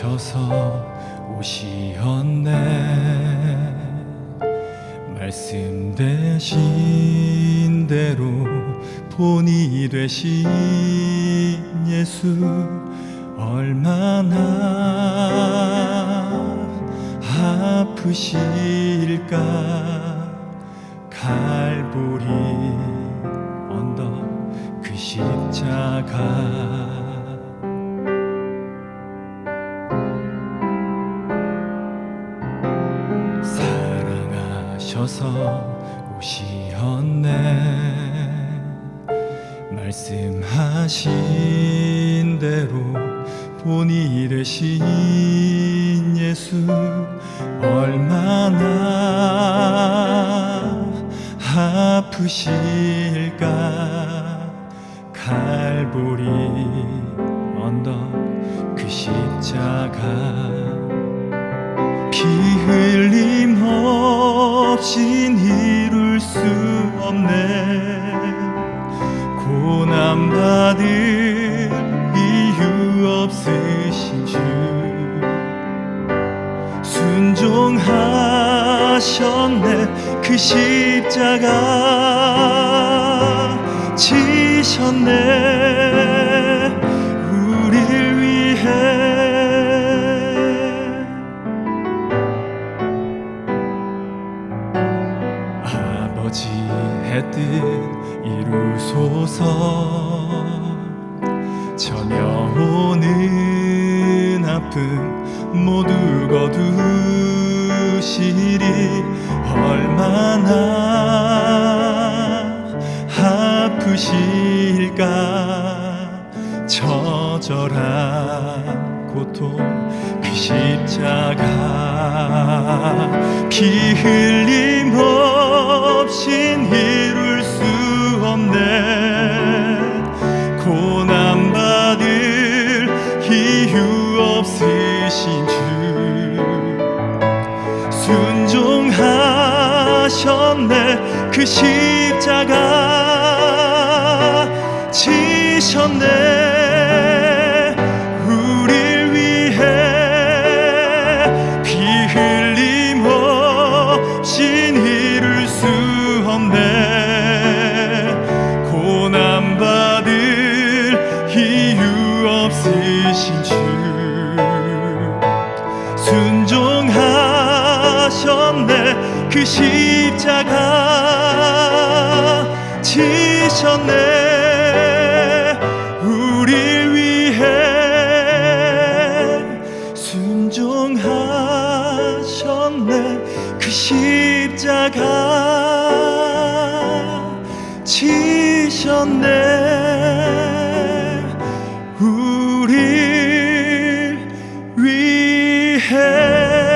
사랑하셔서 오시었네. 말씀 대신 대로 본이 되신 예수 얼마나 아프실까? 갈보리 언덕 그 십자가 사랑하셔서 오시었네. 말씀하신 대로 본이 되신 예수 얼마나 아프실까? 갈보리 언덕 그 십자가 없인 이룰 수 없네. 고난 받을 이유 없으신 주. 순종하셨네 그 십자가. 지셨네 아버지의 뜻 이루소서. 전혀 오는 아픔 모두 거두시리. 얼마나 아프실까. 처절한 고통 그 십자가. 피 흘림 없인 이룰 수 없네. 고난 받을 이유 없으신 주. 순종하셨네 그 십자가 지셨네 없으신 주. 순종하셨네 그 십자가. 지셨네 우릴 위해. 순종하셨네 그 십자가. 지셨네 head.